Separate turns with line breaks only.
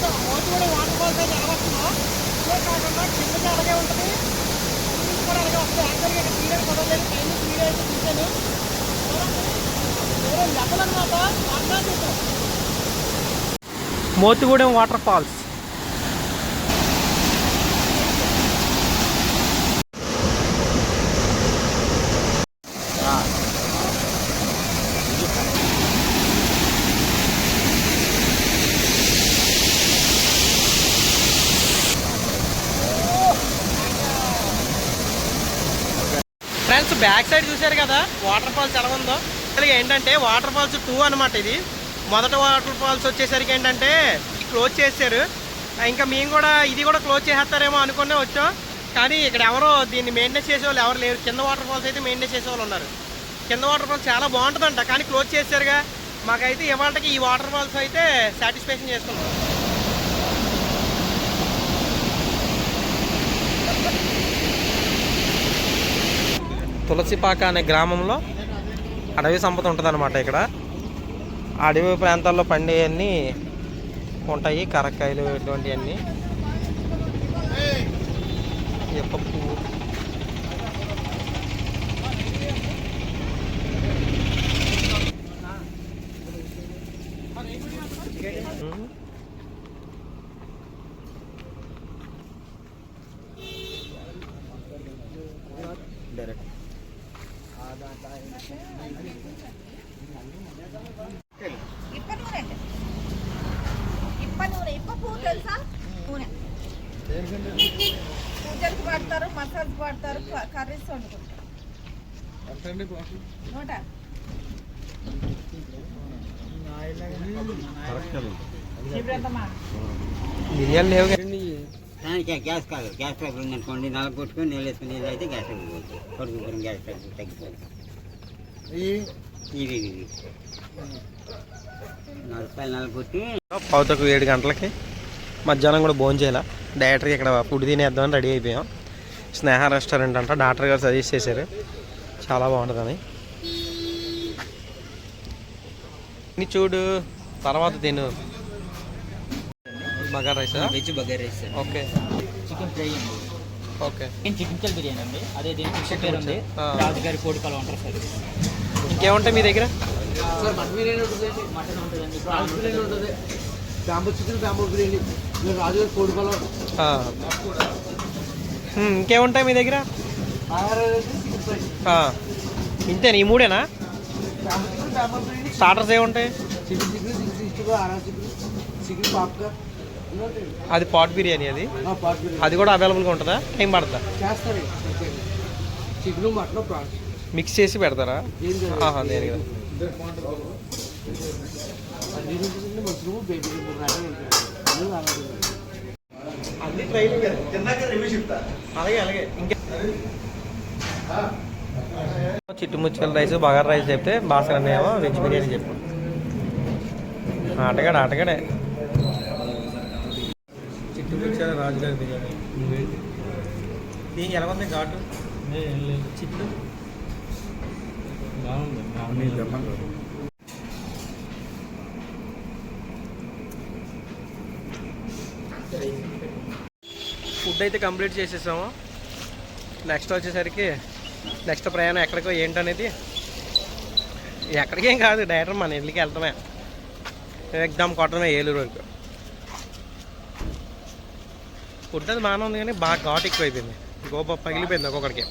మోతుగూడి water falls అయితే ఎలా ఇదే కాకుండా కిందకి అలాగే ఉంటుంది. పైనుంచి కూడా అలాగే వస్తుంది యాక్చువల్గా ఇక్కడ తీయడానికి కుదరలేదు పైనుంచి వీడియో అయితే చూశాను. వేరే లెవెల్ అనమాట అన్నా చూద్దాం Mothugudem water falls. Friends back side చూశారు కదా వాటర్ ఫాల్స్ ఎలా ఉందో. అసలు ఏంటంటే వాటర్ ఫాల్స్ టూ అనమాట ఇది. మొదట వాటర్ ఫాల్స్ వచ్చేసరికి ఏంటంటే క్లోజ్ చేశారు ఇంకా మేము కూడా ఇది కూడా క్లోజ్ చేసేస్తారేమో అనుకునే వచ్చాం. కానీ ఇక్కడ ఎవరో దీన్ని మెయింటైన్ చేసే వాళ్ళు ఎవరు లేరు. కింద వాటర్ ఫాల్స్ అయితే మెయింటైన్ చేసే వాళ్ళు ఉన్నారు. కింద వాటర్ ఫాల్స్ చాలా బాగుంటుందంట కానీ క్లోజ్ చేశారుగా. మాకైతే ఇవాళకి ఈ వాటర్ ఫాల్స్ అయితే సాటిస్ఫాక్షన్ చేసుకున్నాం. తులసిపాక అనే గ్రామంలో అడవి సంపద ఉంటుందన్నమాట ఇక్కడ. అడవి ప్రాంతాల్లో పండేవన్నీ ఉంటాయి కరక్కాయలు ఇటువంటివన్నీ ఇప్ప పువ్వు.
ఇప్ప నూనె అండి. ఇప్ప నూనె. ఇప్ప పువ్వు తెలుసా? నూనె. పూజలకు వాడతారు మసాజ్ వాడతారు కర్రీస్ వండుకుంటారు. నూట.
గ్యాస్ కాదు. గ్యాస్ ట్రబుల్ ఉందనుకోండి నల్ల కొట్టుకొని నీళ్ళు వేసుకుని నీళ్ళు అయితే గ్యాస్ ట్రబుల్ పోతుంది. కడుపు పోయిన గ్యాస్ ట్రబుల్ తగ్గిపోతుంది. కొట్టి.
పావుతకు ఏడు గంటలకి మధ్యాహ్నం కూడా భోజనం చేయాల? డైరెక్ట్గా ఇక్కడ ఫుడ్ తినేద్దామని రెడీ అయిపోయాం. స్నేహ రెస్టారెంట్ అంట. డాక్టర్ గారు సజెస్ట్ చేశారు. చాలా బాగుంటుందని. చూడు తర్వాత తిను. Bagara rice?
Veg bagara rice.
Okay.
Chicken fry అండి.
ఓకే.
చికెన్ చికెన్ బిర్యానీ అండి. అదే దీనికి ఫిష్ పేరు ఉంది. రాజుగారి కోడి కల ఉంటారు సార్
ఇంకేముంటాయి మీ దగ్గర?
మటన్ బిర్యానీ ఉంటుందండి మటన్ ఉంటుందండి ప్రాన్స్
బిర్యానీ ఉంటుంది. Bamboo chicken bamboo biryani. మీరు రాజుగారి కోడి పొలం
ఆ. హ్మ్, ఇంకేముంటాయి మీ దగ్గర?
చికెన్.
ఇంతేనా? ఈ మూడేనా?
చికెన్
స్టార్టర్స్ ఏముంటాయి?
చికెన్ చికెన్ సిక్స్ ఇచ్చుకో ఆరా చికెన్ చికెన్ పాప్కార్
అది పాట్ బిర్యానీ అది.
పాట్ బిర్యానీ.
అది కూడా అవైలబుల్గా ఉంటుందా? టైం పడుతుందా?
చేస్తారు. Chicken mutton prawns.
మిక్స్ చేసి పెడతారా?
ఏం లేదు.
ఆహా నేను కదా
అన్ని
అలాగే అలాగే. ఇంకా చిట్టుముచ్చల రైస్ బగార్ రైస్ చెప్తే భాస్కర్ అన్న ఏమో వెజ్ బిర్యానీ చెప్పు. ఆటగాడు ఆటగాడే. చిట్టుముచ్చల రాజుగారి బిర్యానీ దీనికి ఎలా ఉంది ఘాటు? చిట్టు? ఫుడ్ అయితే కంప్లీట్ చేసేసాము. నెక్స్ట్ వచ్చేసరికి నెక్స్ట్ ప్రయాణం ఎక్కడికో ఏంటనేది? ఎక్కడికేం కాదు డైరెక్ట్ మన ఇళ్ళకి వెళ్తామే. ఎగ్జామ్ కొట్టడమే ఏలూరు వరకు. ఫుడ్ అది బాగానే ఉంది కానీ బాగా ఘాట్ ఎక్కువ అయిపోయింది గోప పగిలిపోయింది ఒక్కొక్కడికి.